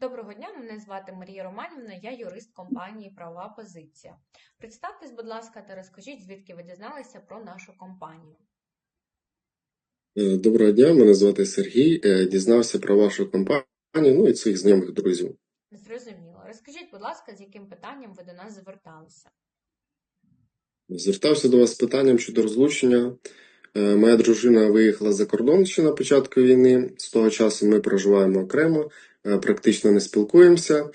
Доброго дня, мене звати Марія Романівна, я юрист компанії Правова позиція. Представтесь, будь ласка, та розкажіть, звідки ви дізналися про нашу компанію. Е, Доброго дня, мене звати Сергій. Е, Дізнався про вашу компанію, ну і своїх знайомих друзів. Зрозуміло. Розкажіть, будь ласка, з яким питанням ви до нас зверталися? Звертався до вас з питанням щодо розлучення. Е, Моя дружина виїхала за кордон ще на початку війни. З того часу ми проживаємо окремо, практично не спілкуємося.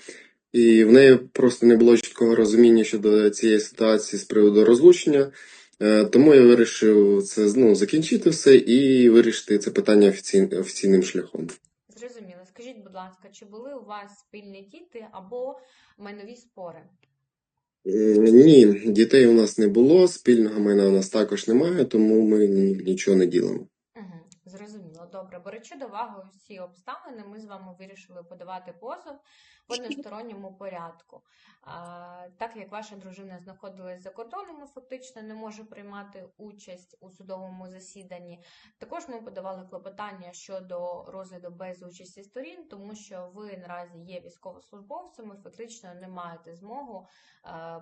І в неї просто не було чіткого розуміння щодо цієї ситуації з приводу розлучення. Е, Тому я вирішив це ну, закінчити все і вирішити це питання офіцій- офіційним шляхом. Зрозуміло. Скажіть, будь ласка, чи були у вас спільні діти або майнові спори? Ні, дітей у нас не було, спільного майна у нас також немає, тому ми нічого не ділимо. Добре. Беручи до уваги всі обставини, ми з вами вирішили подавати позов в односторонньому порядку. Так як ваша дружина знаходилась за кордоном і фактично не може приймати участь у судовому засіданні. Також ми подавали клопотання щодо розгляду без участі сторін, тому що ви наразі є військовослужбовцем і фактично не маєте змогу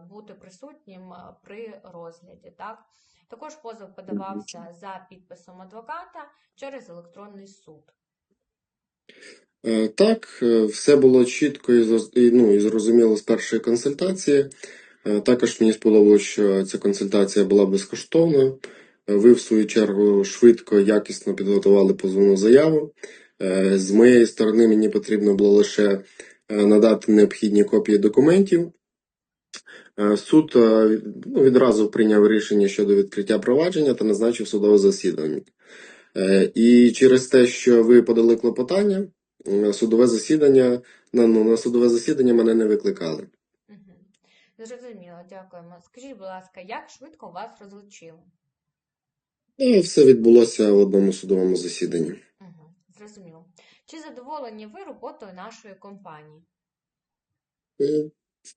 бути присутнім при розгляді. Так? Також позов подавався за підписом адвоката через електронний суд. Е, Так, е, все було чітко і, ну, і зрозуміло з першої консультації. Е, Також мені сподобалося, що ця консультація була безкоштовною. Ви, в свою чергу, швидко, якісно підготували позовну заяву. З моєї сторони, мені потрібно було лише надати необхідні копії документів. Суд ну, відразу прийняв рішення щодо відкриття провадження та назначив судове засідання. Е, І через те, що ви подали клопотання, судове засідання на, ну, на судове засідання мене не викликали. Угу. Зрозуміло, дякуємо. Скажіть, будь ласка, як швидко вас розлучили? І все відбулося в одному судовому засіданні. Угу. Зрозуміло. Чи задоволені ви роботою нашої компанії? Е,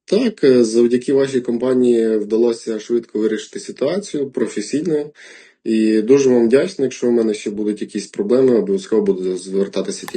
Так, е, завдяки вашій компанії вдалося швидко вирішити ситуацію професійно. І дуже вам вдячний. Якщо у мене ще будуть якісь проблеми, обов'язково буду звертатися.